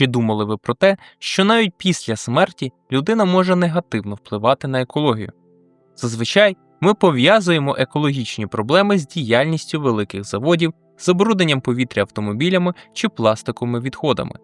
Чи думали ви про те, що навіть після смерті людина може негативно впливати на екологію? Зазвичай ми пов'язуємо екологічні проблеми з діяльністю великих заводів, забрудненням повітря автомобілями чи пластиковими відходами.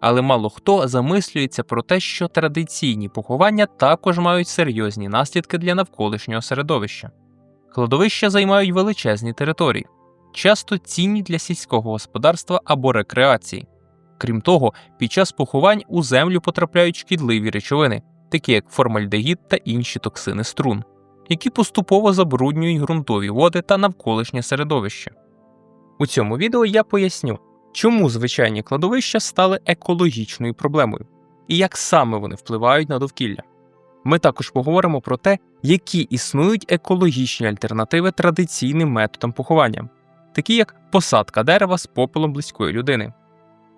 Але мало хто замислюється про те, що традиційні поховання також мають серйозні наслідки для навколишнього середовища. Кладовища займають величезні території, часто цінні для сільського господарства або рекреації. Крім того, під час поховань у землю потрапляють шкідливі речовини, такі як формальдегід та інші токсини струн, які поступово забруднюють ґрунтові води та навколишнє середовище. У цьому відео я поясню, чому звичайні кладовища стали екологічною проблемою і як саме вони впливають на довкілля. Ми також поговоримо про те, які існують екологічні альтернативи традиційним методам поховання, такі як посадка дерева з попелом близької людини.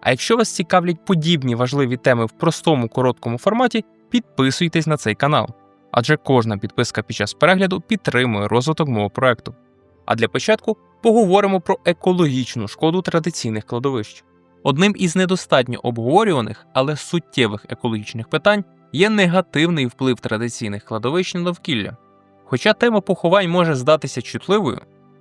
А якщо вас цікавлять подібні важливі теми в простому короткому форматі, підписуйтесь на цей канал, адже кожна підписка під час перегляду підтримує розвиток мого проекту. А для початку поговоримо про екологічну шкоду традиційних кладовищ. Одним із недостатньо обговорюваних, але суттєвих екологічних питань є негативний вплив традиційних кладовищ на довкілля. Хоча тема поховань може здатися чутливою,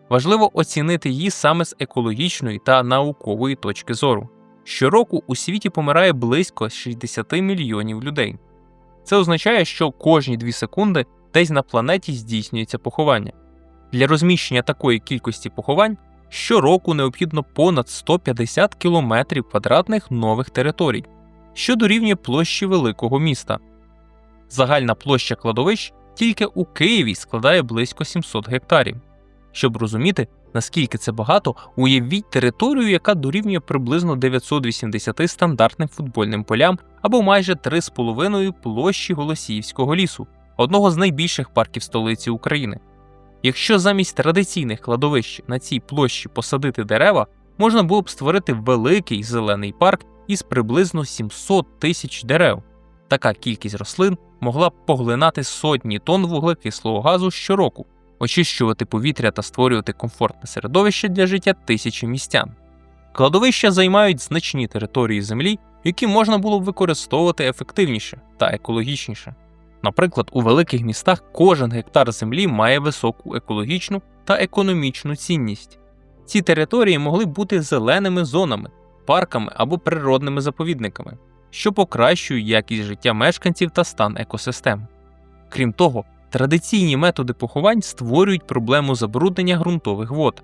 важливо оцінити її саме з екологічної та наукової точки зору. Щороку у світі помирає близько 60 мільйонів людей. Це означає, що кожні 2 секунди десь на планеті здійснюється поховання. Для розміщення такої кількості поховань щороку необхідно понад 150 кілометрів квадратних нових територій, що дорівнює площі великого міста. Загальна площа кладовищ тільки у Києві складає близько 700 гектарів. Щоб розуміти, наскільки це багато, уявіть територію, яка дорівнює приблизно 980 стандартним футбольним полям або майже 3,5 площі Голосіївського лісу, одного з найбільших парків столиці України. Якщо замість традиційних кладовищ на цій площі посадити дерева, можна було б створити великий зелений парк із приблизно 700 тисяч дерев. Така кількість рослин могла б поглинати сотні тонн вуглекислого газу щороку, очищувати повітря та створювати комфортне середовище для життя тисячі містян. Кладовища займають значні території землі, які можна було б використовувати ефективніше та екологічніше. Наприклад, у великих містах кожен гектар землі має високу екологічну та економічну цінність. Ці території могли бути зеленими зонами, парками або природними заповідниками, що покращують якість життя мешканців та стан екосистем. Крім того, традиційні методи поховань створюють проблему забруднення ґрунтових вод.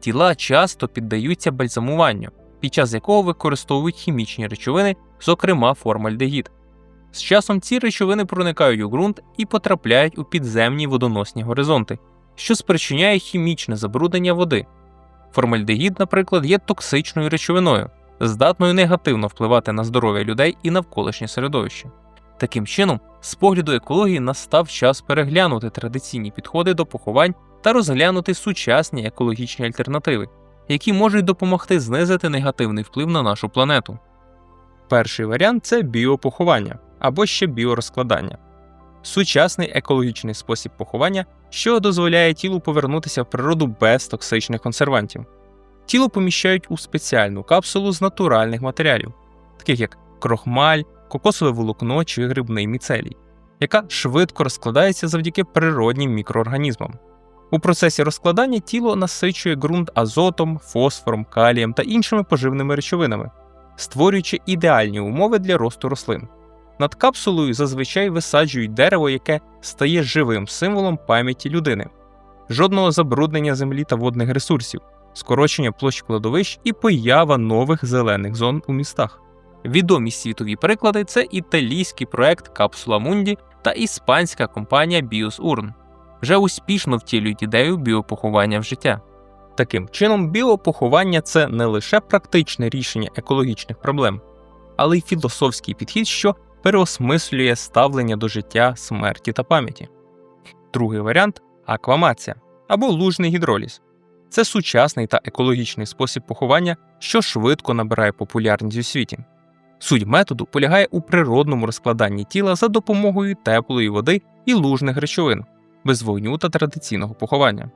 Тіла часто піддаються бальзамуванню, під час якого використовують хімічні речовини, зокрема формальдегід. З часом ці речовини проникають у ґрунт і потрапляють у підземні водоносні горизонти, що спричиняє хімічне забруднення води. Формальдегід, наприклад, є токсичною речовиною, здатною негативно впливати на здоров'я людей і навколишнє середовище. Таким чином, з погляду екології настав час переглянути традиційні підходи до поховань та розглянути сучасні екологічні альтернативи, які можуть допомогти знизити негативний вплив на нашу планету. Перший варіант це біопоховання або ще біорозкладання. Сучасний екологічний спосіб поховання, що дозволяє тілу повернутися в природу без токсичних консервантів. Тіло поміщають у спеціальну капсулу з натуральних матеріалів, таких як крохмаль, кокосове волокно чи грибний міцелій, яка швидко розкладається завдяки природнім мікроорганізмам. У процесі розкладання тіло насичує ґрунт азотом, фосфором, калієм та іншими поживними речовинами, створюючи ідеальні умови для росту рослин. Над капсулою зазвичай висаджують дерево, яке стає живим символом пам'яті людини, жодного забруднення землі та водних ресурсів, скорочення площ кладовищ і поява нових зелених зон у містах. Відомі світові приклади це італійський проект Капсула Мунді та іспанська компанія Urn. Вже успішно втілюють ідею біопоховання в життя. Таким чином, біопоховання це не лише практичне рішення екологічних проблем, але й філософський підхід, що переосмислює ставлення до життя, смерті та пам'яті. Другий варіант аквамація або лужний гідроліз. Це сучасний та екологічний спосіб поховання, що швидко набирає популярність у світі. Суть методу полягає у природному розкладанні тіла за допомогою теплої води і лужних речовин, без вогню та традиційного поховання.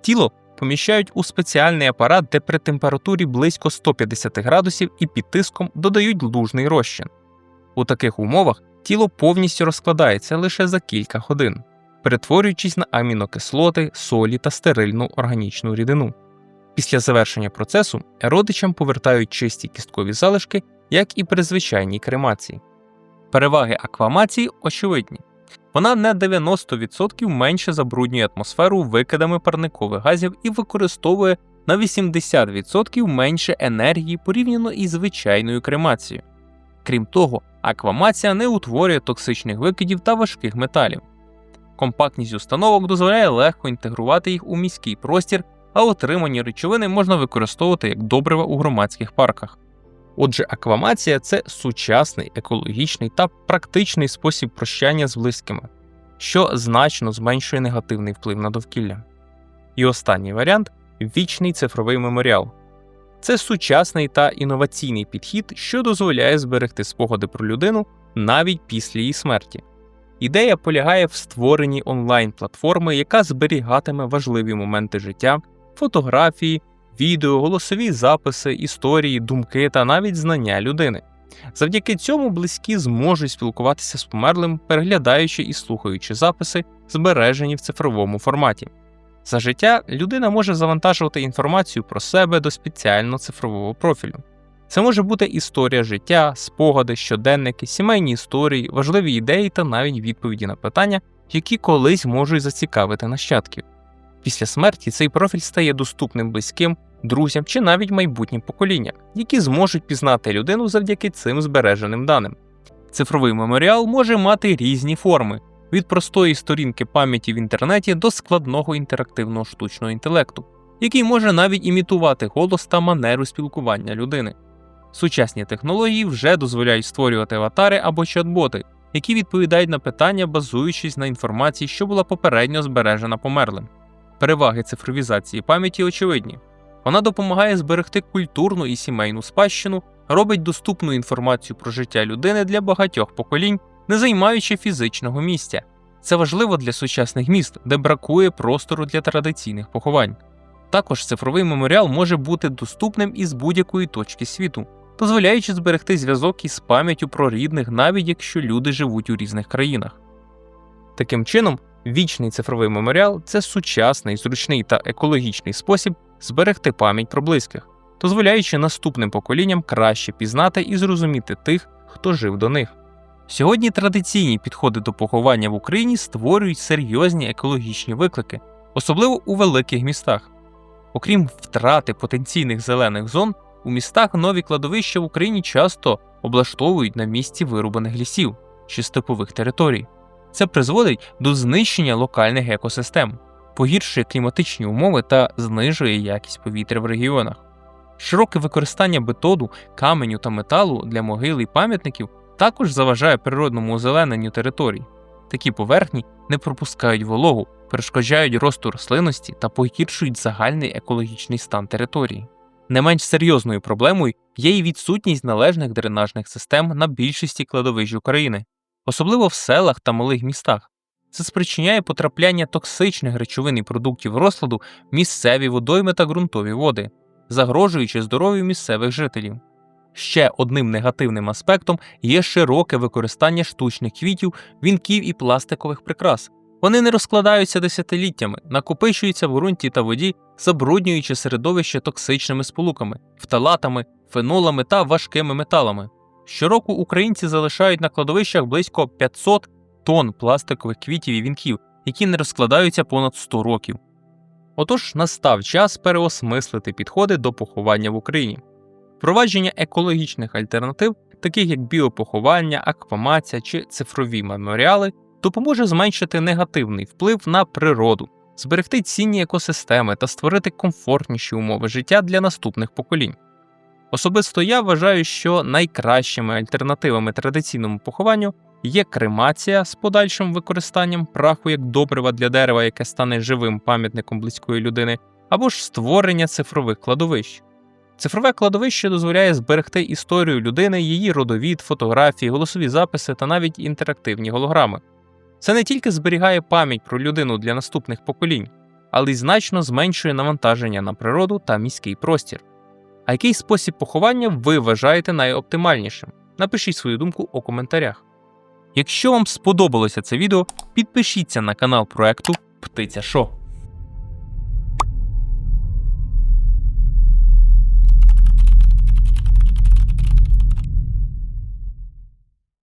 Тіло поміщають у спеціальний апарат, де при температурі близько 150 градусів і під тиском додають лужний розчин. У таких умовах тіло повністю розкладається лише за кілька годин, перетворюючись на амінокислоти, солі та стерильну органічну рідину. Після завершення процесу родичам повертають чисті кісткові залишки, як і при звичайній кремації. Переваги аквамації очевидні. Вона на 90% менше забруднює атмосферу викидами парникових газів і використовує на 80% менше енергії порівняно із звичайною кремацією. Крім того, аквамація не утворює токсичних викидів та важких металів. Компактність установок дозволяє легко інтегрувати їх у міський простір, а отримані речовини можна використовувати як добрива у громадських парках. Отже, аквамація це сучасний, екологічний та практичний спосіб прощання з близькими, що значно зменшує негативний вплив на довкілля. І останній варіант вічний цифровий меморіал. Це сучасний та інноваційний підхід, що дозволяє зберегти спогади про людину навіть після її смерті. Ідея полягає в створенні онлайн-платформи, яка зберігатиме важливі моменти життя, фотографії, відео, голосові записи, історії, думки та навіть знання людини. Завдяки цьому близькі зможуть спілкуватися з померлим, переглядаючи і слухаючи записи, збережені в цифровому форматі. За життя людина може завантажувати інформацію про себе до спеціального цифрового профілю. Це може бути історія життя, спогади, щоденники, сімейні історії, важливі ідеї та навіть відповіді на питання, які колись можуть зацікавити нащадків. Після смерті цей профіль стає доступним близьким, друзям чи навіть майбутнім поколінням, які зможуть пізнати людину завдяки цим збереженим даним. Цифровий меморіал може мати різні форми від простої сторінки пам'яті в інтернеті до складного інтерактивного штучного інтелекту, який може навіть імітувати голос та манеру спілкування людини. Сучасні технології вже дозволяють створювати аватари або чат-боти, які відповідають на питання, базуючись на інформації, що була попередньо збережена померлим. Переваги цифровізації пам'яті очевидні. Вона допомагає зберегти культурну і сімейну спадщину, робить доступну інформацію про життя людини для багатьох поколінь, не займаючи фізичного місця. Це важливо для сучасних міст, де бракує простору для традиційних поховань. Також цифровий меморіал може бути доступним із будь-якої точки світу, дозволяючи зберегти зв'язок із пам'яттю про рідних, навіть якщо люди живуть у різних країнах. Таким чином, вічний цифровий меморіал це сучасний, зручний та екологічний спосіб зберегти пам'ять про близьких, дозволяючи наступним поколінням краще пізнати і зрозуміти тих, хто жив до них. Сьогодні традиційні підходи до поховання в Україні створюють серйозні екологічні виклики, особливо у великих містах. Окрім втрати потенційних зелених зон, у містах нові кладовища в Україні часто облаштовують на місці вирубаних лісів чи степових територій. Це призводить до знищення локальних екосистем, погіршує кліматичні умови та знижує якість повітря в регіонах. Широке використання бетону, каменю та металу для могил і пам'ятників також заважає природному озелененню територій. Такі поверхні не пропускають вологу, перешкоджають росту рослинності та погіршують загальний екологічний стан території. Не менш серйозною проблемою є й відсутність належних дренажних систем на більшості кладовищ України, особливо в селах та малих містах. Це спричиняє потрапляння токсичних речовин і продуктів розкладу в місцеві водойми та ґрунтові води, загрожуючи здоров'ю місцевих жителів. Ще одним негативним аспектом є широке використання штучних квітів, вінків і пластикових прикрас. Вони не розкладаються десятиліттями, накопичуються в ґрунті та воді, забруднюючи середовище токсичними сполуками, фталатами, фенолами та важкими металами. Щороку українці залишають на кладовищах близько 500 тонн пластикових квітів і вінків, які не розкладаються понад 100 років. Отож настав час переосмислити підходи до поховання в Україні. Впровадження екологічних альтернатив, таких як біопоховання, аквамація чи цифрові меморіали, допоможе зменшити негативний вплив на природу, зберегти цінні екосистеми та створити комфортніші умови життя для наступних поколінь. Особисто я вважаю, що найкращими альтернативами традиційному похованню є кремація з подальшим використанням праху як добрива для дерева, яке стане живим пам'ятником близької людини, або ж створення цифрових кладовищ. Цифрове кладовище дозволяє зберегти історію людини, її родовід, фотографії, голосові записи та навіть інтерактивні голограми. Це не тільки зберігає пам'ять про людину для наступних поколінь, але й значно зменшує навантаження на природу та міський простір. А який спосіб поховання ви вважаєте найоптимальнішим? Напишіть свою думку у коментарях. Якщо вам сподобалося це відео, підпишіться на канал проекту Птиця Шо.